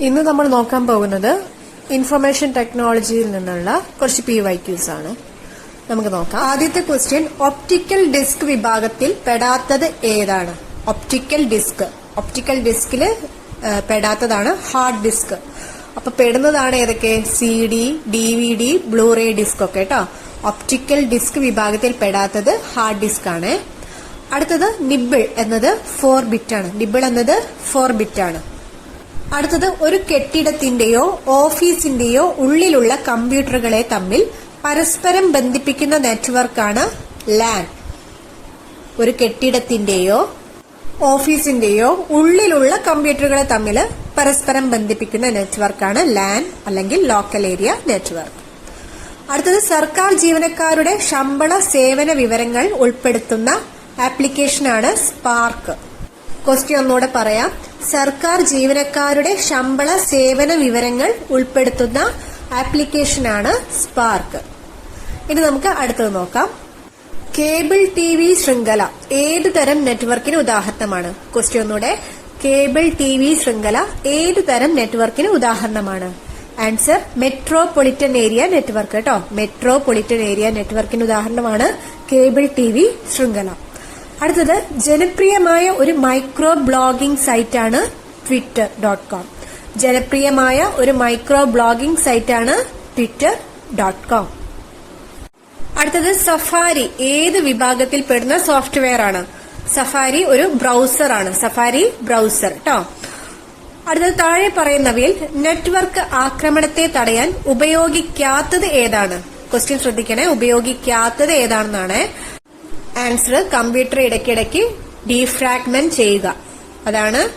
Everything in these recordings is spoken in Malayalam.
ഇന്ന് നമ്മൾ നോക്കാൻ പോകുന്നത് ഇൻഫർമേഷൻ ടെക്നോളജിയിൽ നിന്നുള്ള കുറച്ച് പി വൈ ക്യൂസ് ആണ്. നമുക്ക് നോക്കാം. ആദ്യത്തെ ക്വസ്റ്റ്യൻ ഒപ്റ്റിക്കൽ ഡിസ്ക് വിഭാഗത്തിൽ പെടാത്തത് ഏതാണ്? ഒപ്റ്റിക്കൽ ഡിസ്ക് ഒപ്റ്റിക്കൽ ഡിസ്കിൽ പെടാത്തതാണ് ഹാർഡ് ഡിസ്ക് അപ്പൊ പെടുന്നതാണ് ഏതൊക്കെ? C D D V D Blu ray disc ഒക്കെ കേട്ടോ ഒപ്റ്റിക്കൽ ഡിസ്ക് വിഭാഗത്തിൽ പെടാത്തത് ഹാർഡ് ഡിസ്ക് ആണ്. അടുത്തത് നിബിൾ എന്നത് ഫോർ ബിറ്റ് ആണ്. നിബിൾ എന്നത് ഫോർ ബിറ്റ് ആണ്. അടുത്തത് ഒരു കെട്ടിടത്തിന്റെയോ ഓഫീസിന്റെയോ ഉള്ളിലുള്ള കമ്പ്യൂട്ടറുകളെ തമ്മിൽ പരസ്പരം ബന്ധിപ്പിക്കുന്ന നെറ്റ്വർക്കാണ് ലാൻ. ഒരു കെട്ടിടത്തിന്റെയോ ഓഫീസിന്റെയോ ഉള്ളിലുള്ള കമ്പ്യൂട്ടറുകളെ തമ്മിൽ പരസ്പരം ബന്ധിപ്പിക്കുന്ന നെറ്റ്വർക്കാണ് ലാൻ അല്ലെങ്കിൽ ലോക്കൽ ഏരിയ നെറ്റ്വർക്ക്. അടുത്തത് സർക്കാർ ജീവനക്കാരുടെ ശമ്പള സേവന വിവരങ്ങൾ ഉൾപ്പെടുത്തുന്ന ആപ്ലിക്കേഷനാണ് സ്പാർക്ക്. ക്വസ്റ്റ്യൻ ഒന്നുകൂടെ പറയാം. സർക്കാർ ജീവനക്കാരുടെ ശമ്പള സേവന വിവരങ്ങൾ ഉൾപ്പെടുത്തുന്ന ആപ്ലിക്കേഷനാണ് സ്പാർക്ക്. ഇനി നമുക്ക് അടുത്തത് നോക്കാം. കേബിൾ ടി വി ശൃംഖല ഏതു തരം നെറ്റ്വർക്കിന് ഉദാഹരണമാണ്? ക്വസ്റ്റ്യൻ ഒന്നുകൂടെ. കേബിൾ ടി വി ശൃംഖല ഏതു തരം നെറ്റ്വർക്കിന് ഉദാഹരണമാണ്? ആൻസർ മെട്രോപൊളിറ്റൻ ഏരിയ നെറ്റ്വർക്ക് കേട്ടോ. മെട്രോപൊളിറ്റൻ ഏരിയ നെറ്റ്വർക്കിന് ഉദാഹരണമാണ് കേബിൾ ടി വി ശൃംഖല. അടുത്തത് ജനപ്രിയമായ ഒരു മൈക്രോ ബ്ലോഗിംഗ് സൈറ്റാണ് ട്വിറ്റർ ഡോട്ട് കോം. ജനപ്രിയമായ ഒരു മൈക്രോ ബ്ലോഗിംഗ് സൈറ്റാണ് ട്വിറ്റർ ഡോട്ട് കോം. അടുത്തത് സഫാരി ഏത് വിഭാഗത്തിൽ പെടുന്ന സോഫ്റ്റ്വെയർ ആണ് സഫാരി ഒരു ബ്രൗസർ ആണ് സഫാരി ബ്രൗസർ കേട്ടോ അടുത്തത് താഴെ പറയുന്നവയിൽ നെറ്റ്വർക്ക് ആക്രമണത്തെ തടയാൻ ഉപയോഗിക്കാത്തത് ഏതാണ്? ക്വസ്റ്റ്യൻ ശ്രദ്ധിക്കണേ. ഉപയോഗിക്കാത്തത് ഏതാണെന്നാണ് ആൻസർ കമ്പ്യൂട്ടർ ഇടയ്ക്കിടയ്ക്ക് ഡീഫ്രാഗ്മെന്റ് ചെയ്യുക. അതാണ്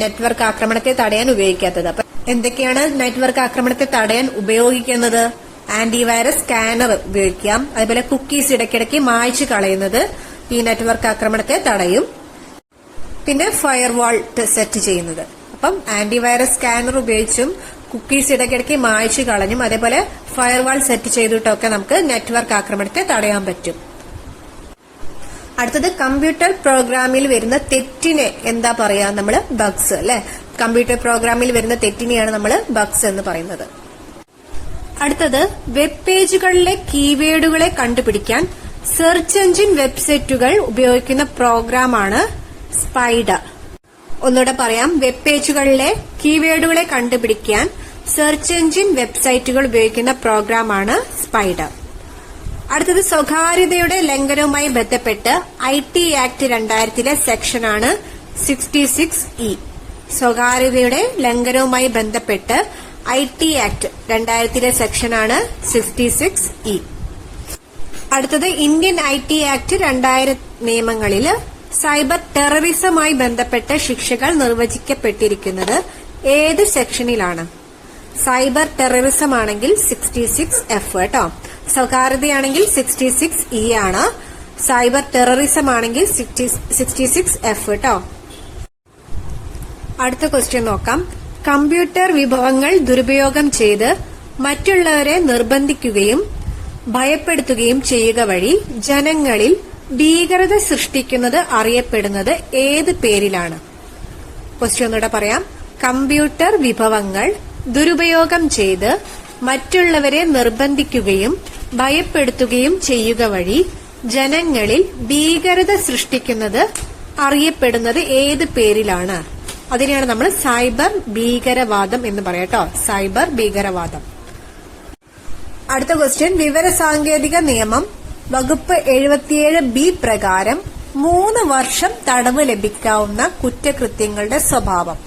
നെറ്റ്വർക്ക് ആക്രമണത്തെ തടയാൻ ഉപയോഗിക്കാത്തത്. അപ്പൊ എന്തൊക്കെയാണ് നെറ്റ്വർക്ക് ആക്രമണത്തെ തടയാൻ ഉപയോഗിക്കുന്നത്? ആന്റിവൈറസ് സ്കാനർ ഉപയോഗിക്കാം. അതുപോലെ കുക്കീസ് ഇടയ്ക്കിടയ്ക്ക് മായ്ച്ചു കളയുന്നത് ഈ നെറ്റ്വർക്ക് ആക്രമണത്തെ തടയും. പിന്നെ ഫയർവാൾ സെറ്റ് ചെയ്യുന്നത്. അപ്പം ആന്റിവൈറസ് സ്കാനർ ഉപയോഗിച്ചും കുക്കീസ് ഇടയ്ക്കിടയ്ക്ക് മായ്ച്ചു കളഞ്ഞും അതേപോലെ ഫയർവാൾ സെറ്റ് ചെയ്തിട്ടൊക്കെ നമുക്ക് നെറ്റ്വർക്ക് ആക്രമണത്തെ തടയാൻ പറ്റും. അടുത്തത് കമ്പ്യൂട്ടർ പ്രോഗ്രാമിൽ വരുന്ന തെറ്റിനെ എന്താ പറയാ നമ്മൾ ബഗ്സ് അല്ലെ? കമ്പ്യൂട്ടർ പ്രോഗ്രാമിൽ വരുന്ന തെറ്റിനെയാണ് നമ്മൾ ബഗ്സ് എന്ന് പറയുന്നത്. അടുത്തത് വെബ് പേജുകളിലെ കീവേഡുകളെ കണ്ടുപിടിക്കാൻ സെർച്ച് എഞ്ചിൻ വെബ്സൈറ്റുകൾ ഉപയോഗിക്കുന്ന പ്രോഗ്രാമാണ് സ്പൈഡർ ഒന്നുകൂടെ പറയാം വെബ് പേജുകളിലെ കീവേഡുകളെ കണ്ടുപിടിക്കാൻ സെർച്ച് എഞ്ചിൻ വെബ്സൈറ്റുകൾ ഉപയോഗിക്കുന്ന പ്രോഗ്രാമാണ് സ്പൈഡർ അടുത്തത് സ്വകാര്യതയുടെ ലംഘനവുമായി ബന്ധപ്പെട്ട് ഐ ടി ആക്ട് രണ്ടായിരത്തിലെ സെക്ഷനാണ് സിക്സ്റ്റി സിക്സ് ഇ. സ്വകാര്യതയുടെ ലംഘനവുമായി ബന്ധപ്പെട്ട് ഐ ടി ആക്ട് രണ്ടായിരത്തിലെ സെക്ഷനാണ് സിക്സ്റ്റി സിക്സ് ഇ. അടുത്തത് ഇന്ത്യൻ ഐ ടി ആക്ട് രണ്ടായിരം നിയമങ്ങളിൽ സൈബർ ടെററിസമായി ബന്ധപ്പെട്ട ശിക്ഷകൾ നിർവചിക്കപ്പെട്ടിരിക്കുന്നത് ഏത് സെക്ഷനിലാണ്? സൈബർ ടെററിസം ആണെങ്കിൽ സിക്സ്റ്റി സിക്സ് എഫ് കേട്ടോ. സ്വകാര്യതയാണെങ്കിൽ സിക്സ്റ്റി സിക്സ് ഇ ആണ്. സൈബർ ടെററിസം ആണെങ്കിൽ സിക്സ്റ്റി സിക്സ് എഫ് കേട്ടോ അടുത്ത ക്വസ്റ്റ്യൻ നോക്കാം. കമ്പ്യൂട്ടർ വിഭവങ്ങൾ ദുരുപയോഗം ചെയ്ത് മറ്റുള്ളവരെ നിർബന്ധിക്കുകയും ഭയപ്പെടുത്തുകയും ചെയ്യുക വഴി ജനങ്ങളിൽ ഭീകരത സൃഷ്ടിക്കുന്നത് അറിയപ്പെടുന്നത് ഏത് പേരിലാണ്? ക്വസ്റ്റ്യൻ ഒന്നുകൂടെ പറയാം. കമ്പ്യൂട്ടർ വിഭവങ്ങൾ ദുരുപയോഗം ചെയ്ത് മറ്റുള്ളവരെ നിർബന്ധിക്കുകയും ഭയപ്പെടുത്തുകയും ചെയ്യുക വഴി ജനങ്ങളിൽ ഭീകരത സൃഷ്ടിക്കുന്നത് അറിയപ്പെടുന്നത് ഏത് പേരിലാണ്? അതിനെയാണ് നമ്മൾ സൈബർ ഭീകരവാദം എന്ന് പറയട്ടോ സൈബർ ഭീകരവാദം. അടുത്ത ക്വസ്റ്റ്യൻ വിവരസാങ്കേതിക നിയമം വകുപ്പ് എഴുപത്തിയേഴ് ബി പ്രകാരം മൂന്ന് വർഷം തടവ് ലഭിക്കാവുന്ന കുറ്റകൃത്യങ്ങളുടെ സ്വഭാവം.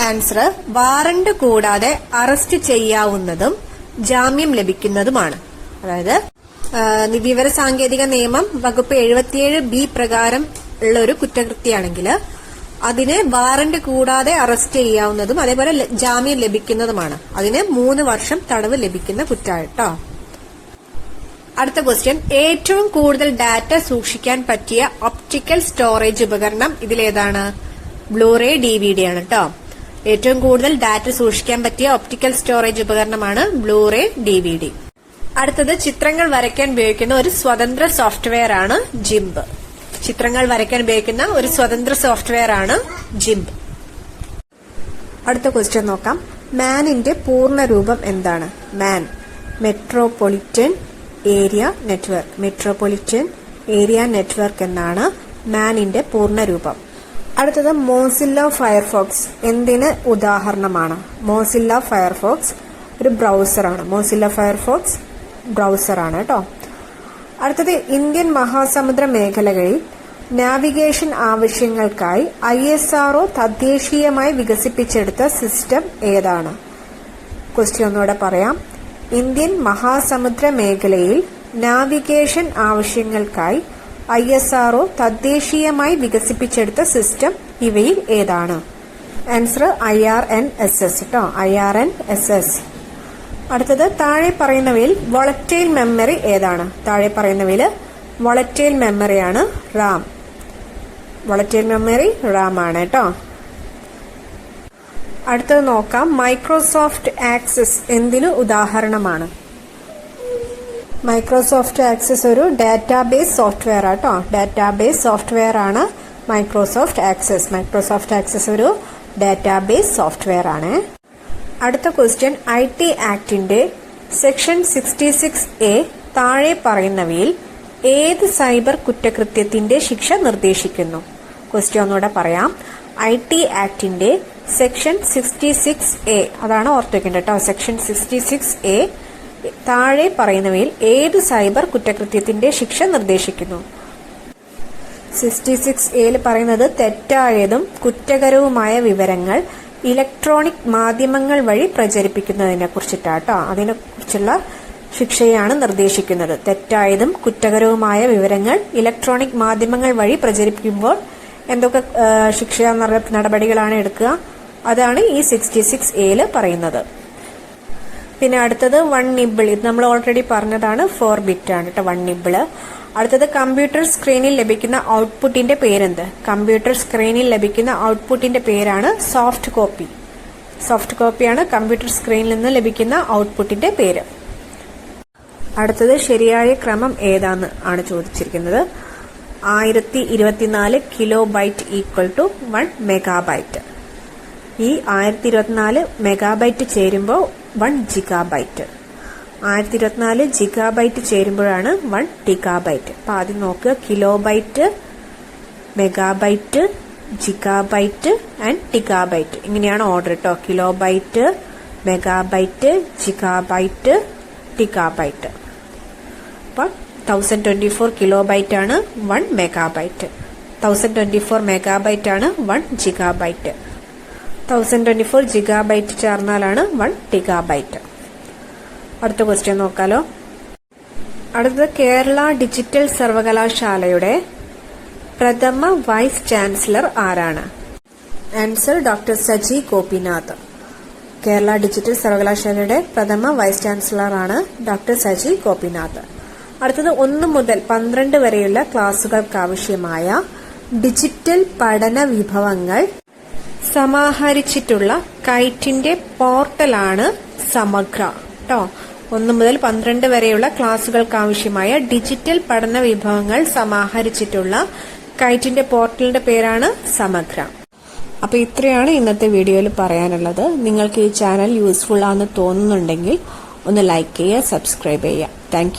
ആൻസർ വാറണ്ട് കൂടാതെ അറസ്റ്റ് ചെയ്യാവുന്നതും ജാമ്യം ലഭിക്കുന്നതുമാണ്. അതായത് വിവര സാങ്കേതിക നിയമം വകുപ്പ് എഴുപത്തിയേഴ് ബി പ്രകാരം ഉള്ള ഒരു കുറ്റകൃത്യമാണെങ്കിൽ അതിന് വാറന്റ് കൂടാതെ അറസ്റ്റ് ചെയ്യാവുന്നതും അതേപോലെ ജാമ്യം ലഭിക്കുന്നതുമാണ്. അതിന് മൂന്ന് വർഷം തടവ് ലഭിക്കുന്ന കുറ്റായിട്ടോ അടുത്ത ക്വസ്റ്റ്യൻ ഏറ്റവും കൂടുതൽ ഡാറ്റ സൂക്ഷിക്കാൻ പറ്റിയ ഒപ്റ്റിക്കൽ സ്റ്റോറേജ് ഉപകരണം ഇതിലേതാണ്? ബ്ലൂറേ ഡി വി ഡി ആണ് കേട്ടോ ഏറ്റവും കൂടുതൽ ഡാറ്റ സൂക്ഷിക്കാൻ പറ്റിയ ഒപ്റ്റിക്കൽ സ്റ്റോറേജ് ഉപകരണമാണ് Blu ray D V D. അടുത്തത് ചിത്രങ്ങൾ വരയ്ക്കാൻ ഉപയോഗിക്കുന്ന ഒരു സ്വതന്ത്ര സോഫ്റ്റ്വെയർ ആണ് ജിംബ് ചിത്രങ്ങൾ വരയ്ക്കാൻ ഉപയോഗിക്കുന്ന ഒരു സ്വതന്ത്ര സോഫ്റ്റ്വെയർ ആണ് ജിംബ് അടുത്ത ക്വസ്റ്റ്യൻ നോക്കാം. മാനിന്റെ പൂർണ രൂപം എന്താണ്? MAN metropolitan area network metropolitan area network എന്നാണ് മാനിന്റെ പൂർണ രൂപം അടുത്തത് മോസില്ല ഫയർഫോക്സ് എന്തിന് ഉദാഹരണമാണ്? മോസില്ല ഫയർഫോക്സ് ഒരു ബ്രൗസറാണ് മോസില്ല ഫയർഫോക്സ് ബ്രൗസറാണ് കേട്ടോ. അടുത്തത് ഇന്ത്യൻ മഹാസമുദ്ര മേഖലകളിൽ നാവിഗേഷൻ ആവശ്യങ്ങൾക്കായി ഐ എസ് ആർഒ തദ്ദേശീയമായി വികസിപ്പിച്ചെടുത്ത സിസ്റ്റം ഏതാണ്? ക്വസ്റ്റ്യൻ ഒന്നുകൂടെ പറയാം. ഇന്ത്യൻ മഹാസമുദ്ര മേഖലയിൽ നാവിഗേഷൻ ആവശ്യങ്ങൾക്കായി ഐ എസ് ആർഒ തദ്ദേശീയമായി വികസിപ്പിച്ചെടുത്ത സിസ്റ്റം ഇവയിൽ ഏതാണ്? Answer I R N S S കേട്ടോ. I R N S S. അടുത്തത് താഴെ പറയുന്നവയിൽ വളറ്റൈൽ മെമ്മറി ഏതാണ്? താഴെ പറയുന്നവയിൽ വളറ്റൈൽ മെമ്മറിയാണ് റാം. വളറ്റൈൽ മെമ്മറി റാം ആണ് കേട്ടോ അടുത്തത് നോക്കാം. മൈക്രോസോഫ്റ്റ് ആക്സസ് എന്തിനു ഉദാഹരണമാണ്? മൈക്രോസോഫ്റ്റ് ആക്സസ് ഒരു ഡാറ്റാബേസ് സോഫ്റ്റ്വെയർ ആട്ടോ ഡാറ്റാബേസ് സോഫ്റ്റ്വെയർ ആണ് മൈക്രോസോഫ്റ്റ് ആക്സസ്. മൈക്രോസോഫ്റ്റ് ആക്സസ് ഒരു ഡാറ്റാബേസ് സോഫ്റ്റ്വെയർ ആണ്. അടുത്ത ക്വസ്റ്റ്യൻ ഐ ടി ആക്ടിന്റെ സെക്ഷൻ സിക്സ്റ്റി സിക്സ് എ താഴെ പറയുന്നവയിൽ ഏത് സൈബർ കുറ്റകൃത്യത്തിന്റെ ശിക്ഷ നിർദ്ദേശിക്കുന്നു? ക്വസ്റ്റ്യൻ ഒന്നുകൂടെ പറയാം. ഐ ടി ആക്ടിന്റെ സെക്ഷൻ സിക്സ്റ്റി സിക്സ് എ അതാണ് ഓർത്തു വെക്കേണ്ടത് കേട്ടോ സെക്ഷൻ സിക്സ്റ്റി സിക്സ് എ താഴെ പറയുന്നവയിൽ ഏത് സൈബർ കുറ്റകൃത്യത്തിന്റെ ശിക്ഷ നിർദ്ദേശിക്കുന്നു? സിക്സ്റ്റി സിക്സ് എയിൽ പറയുന്നത് തെറ്റായതും കുറ്റകരവുമായ വിവരങ്ങൾ ഇലക്ട്രോണിക് മാധ്യമങ്ങൾ വഴി പ്രചരിപ്പിക്കുന്നതിനെ കുറിച്ചിട്ടാട്ടോ. അതിനെ കുറിച്ചുള്ള ശിക്ഷയാണ് നിർദ്ദേശിക്കുന്നത്. തെറ്റായതും കുറ്റകരവുമായ വിവരങ്ങൾ ഇലക്ട്രോണിക് മാധ്യമങ്ങൾ വഴി പ്രചരിപ്പിക്കുമ്പോൾ എന്തൊക്കെ ശിക്ഷാ നടപടികളാണ് എടുക്കുക? അതാണ് ഈ സിക്സ്റ്റി സിക്സ് എയിൽ പറയുന്നത്. പിന്നെ അടുത്തത് വൺ നിബിൾ ഇത് നമ്മൾ ഓൾറെഡി പറഞ്ഞതാണ് ഫോർ ബിറ്റ് ആണ് കേട്ടോ വൺ നിബിൾ അടുത്തത് കമ്പ്യൂട്ടർ സ്ക്രീനിൽ ലഭിക്കുന്ന ഔട്ട്പുട്ടിന്റെ പേരെന്ത്? കമ്പ്യൂട്ടർ സ്ക്രീനിൽ ലഭിക്കുന്ന ഔട്ട്പുട്ടിന്റെ പേരാണ് സോഫ്റ്റ് കോപ്പി സോഫ്റ്റ് കോപ്പിയാണ് കമ്പ്യൂട്ടർ സ്ക്രീനിൽ നിന്ന് ലഭിക്കുന്ന ഔട്ട്പുട്ടിന്റെ പേര്. അടുത്തത് ശരിയായ ക്രമം ഏതാന്ന് ആണ് ചോദിച്ചിരിക്കുന്നത്. ആയിരത്തി ഇരുപത്തിനാല് kilobyte equal to one megabyte ഈ ആയിരത്തി ഇരുപത്തിനാല് മെഗാബൈറ്റ് ചേരുമ്പോൾ വൺ ജിഗാബൈറ്റ്. ആയിരത്തി ഇരുപത്തിനാല് ജിഗാബൈറ്റ് ചേരുമ്പോഴാണ് വൺ ടിഗാബൈറ്റ്. അപ്പൊ ആദ്യം നോക്കുക kilobyte megabyte gigabyte and terabyte. ഇങ്ങനെയാണ് ഓർഡർ കേട്ടോ kilobyte megabyte gigabyte terabyte. അപ്പം thousand twenty four kilobyte ആണ് one megabyte. Thousand twenty four megabyte ആണ് one gigabyte. Thousand twenty four gigabyte ചേർന്നാലാണ് one terabyte അടുത്ത ക്വസ്റ്റ്യൻ നോക്കാലോ. അടുത്തത് കേരള ഡിജിറ്റൽ സർവകലാശാലയുടെ പ്രഥമ വൈസ് ചാൻസലർ ആരാണ്? Answer doctor Saji Gopinath. Kerala digital സർവകലാശാലയുടെ പ്രഥമ വൈസ് ചാൻസലർ ആണ് ഡോക്ടർ സജി ഗോപിനാഥ്. അടുത്തത് ഒന്ന് മുതൽ പന്ത്രണ്ട് വരെയുള്ള ക്ലാസുകൾക്കാവശ്യമായ ഡിജിറ്റൽ പഠന വിഭവങ്ങൾ സമാഹരിച്ചിട്ടുള്ള കൈറ്റിന്റെ പോർട്ടലാണ് സമഗ്ര. കേട്ടോ ഒന്ന് മുതൽ പന്ത്രണ്ട് വരെയുള്ള ക്ലാസുകൾക്ക് ആവശ്യമായ ഡിജിറ്റൽ പഠന വിഭവങ്ങൾ സമാഹരിച്ചിട്ടുള്ള കൈറ്റിന്റെ പോർട്ടലിന്റെ പേരാണ് സമഗ്ര. അപ്പൊ ഇത്രയാണ് ഇന്നത്തെ വീഡിയോയിൽ പറയാനുള്ളത്. നിങ്ങൾക്ക് ഈ ചാനൽ യൂസ്ഫുൾ ആണെന്ന് തോന്നുന്നുണ്ടെങ്കിൽ ഒന്ന് ലൈക്ക് ചെയ്യുക സബ്സ്ക്രൈബ് ചെയ്യുക. താങ്ക്